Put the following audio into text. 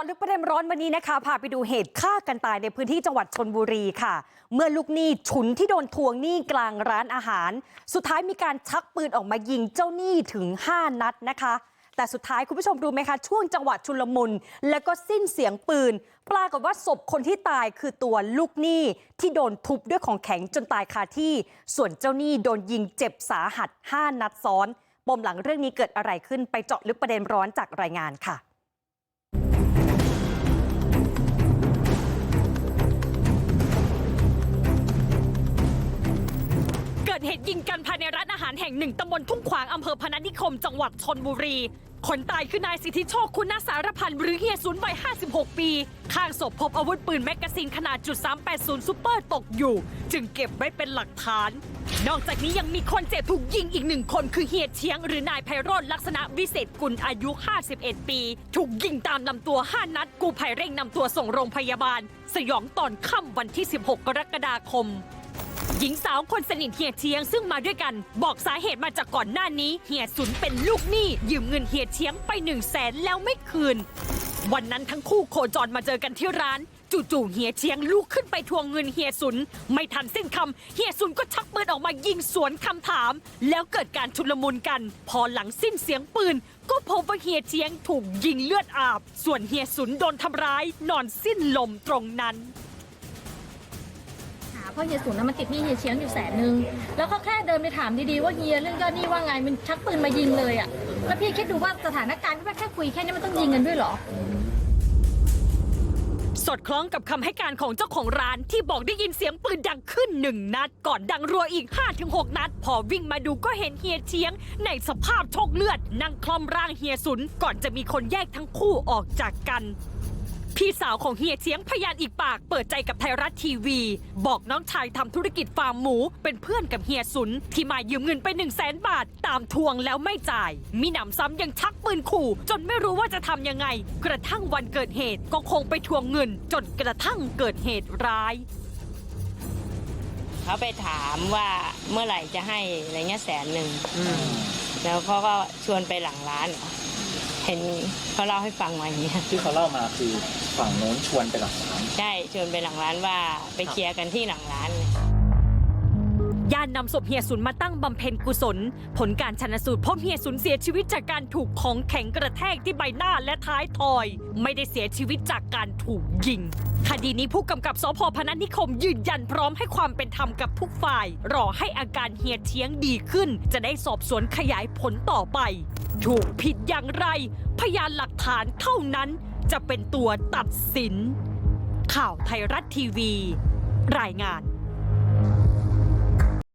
าะลึกประเด็นร้อนวันนี้นะคะพาไปดูเหตุฆ่ากันตายในพื้นที่จังหวัดชนบุรีค่ะ เมื่อลูกหนี้ฉุนที่โดนทวงหนี้กลางร้านอาหาร สุดท้ายมีการชักปืนออกมายิงเจ้าหนี้ถึง 5 นัดนะคะ แต่สุดท้ายคุณผู้ชมรู้ไหมคะ ช่วงจังหวะชุลมุน แล้วก็สิ้นเสียงปืน ปรากฏว่าศพคนที่ตายคือตัวลูกหนี้ที่โดนทุบด้วยของแข็งจนตายคาที่ ส่วนเจ้าหนี้โดนยิงเจ็บสาหัส 5 นัดซ้อนปมหลังเรื่องนี้เกิดอะไรขึ้นไปเจาะลึกประเด็นร้อนจากรายงานค่ะ ดเหตุยิงกันภายในร้านอาหารแห่งหนึ่งตำบลทุ่งขวางอำเภอพนัสนิคม จังหวัดชนบุรี คนตายคือนายสิทธิโชคคุณสารพันธ์หรือเฮียศูนย์วัย 56 ปี ข้างศพพบอาวุธปืนแมกกาซีนขนาดจุด380ซูเปอร์ตกอยู่ จึงเก็บไว้เป็นหลักฐาน นอกจากนี้ยังมีคนเจ็บถูกยิงอีกหนึ่งคนคือเฮียเชียง หรือนายไพโรธลักษณะวิเศษกุลอายุ 51 ปี ถูกยิงตามลำตัว 5 นัดกู้ภัยเร่งนำตัวส่งโรงพยาบาล สยองตอนค่ำวันที่ 16 กรกฎาคม หญิงสาวคนสนิทเฮียเชียงซึ่งมาด้วยกัน บอกสาเหตุมาจากก่อนหน้านี้เฮียสุนเป็นลูกหนี้ยืมเงินเฮียเชียงไปหนึ่งแสนแล้วไม่คืน วันนั้นทั้งคู่โคจรมาเจอกันที่ร้าน จู่ๆเฮียเชียงลุกขึ้นไปทวงเงินเฮียสุน ไม่ทันสิ้นคำเฮียสุนก็ชักปืนออกมายิงสวนคำถาม แล้วเกิดการชุลมุนกัน พอหลังสิ้นเสียงปืน ก็พบว่าเฮียเชียงถูกยิงเลือดอาบ ส่วนเฮียสุนโดนทำร้าย นอนสิ้นลมตรงนั้น เพราะเฮียสุนน่ะมันติดหนี้เฮียเชียงอยู่แสนนึงแล้วก็แค่เดินไปถามดีๆว่าเฮียเรื่องยอดหนี้ว่าไงมันชักปืนมายิงเลยอะแล้วพี่คิดดูว่าสถานการณ์ที่ว่าแค่คุยแค่นี้มันต้องยิงกันด้วยเหรอ สอดคล้องกับคำให้การของเจ้าของร้านที่บอกได้ยินเสียงปืนดังขึ้นหนึ่งนัด ก่อนดังรัวอีก 5-6 นัด พอวิ่งมาดูก็เห็นเฮียเชียง ในสภาพโชกเลือด นั่งคล่อมร่างเฮียสุน ก่อนจะมีคนแยกทั้งคู่ออกจากกัน พี่สาวของเฮียเชียงพยานอีกปากเปิดใจกับไทยรัฐทีวี บอกน้องชายทำธุรกิจฟาร์มหมู เป็นเพื่อนกับเฮียสุน ที่มายืมเงินไป 1 0 0 0 0แสนบาท ตามทวงแล้วไม่จ่าย มีหนำซ้ำยังชักปืนขู่ จนไม่รู้ว่าจะทำยังไง กระทั่งวันเกิดเหตุก็คงไปทวงเงิน จนกระทั่งเกิดเหตุร้าย เขาไปถามว่าเมื่อไหร่จะให้อะไรเงี้ยแสนหนึ่งแล้วเขาก็ชวนไปหลังร้าน เห็นเขาเล่าให้ฟังมาอย่างเงี้ยที่เขาเล่ามาคือฝั่งโน้นชวนไปหลังร้านใช่ชวนไปหลังร้านว่าไปเคลียร์กันที่หลังร้าน ญาตินำศพเฮียสุนมาตั้งบำเพ็ญกุศล ผลการชันสูตรพบเฮียสุนเสียชีวิตจากการถูกของแข็งกระแทกที่ใบหน้าและท้ายทอย ไม่ได้เสียชีวิตจากการถูกยิง คดีนี้ผู้กำกับสพพนัสนิคมยืนยันพร้อมให้ความเป็นธรรมกับทุกฝ่าย รอให้อาการเฮียเชียงดีขึ้น จะได้สอบสวนขยายผลต่อไป ถูกผิดอย่างไร พยานหลักฐานเท่านั้นจะเป็นตัวตัดสิน ข่าวไทยรัฐทีวี รายงาน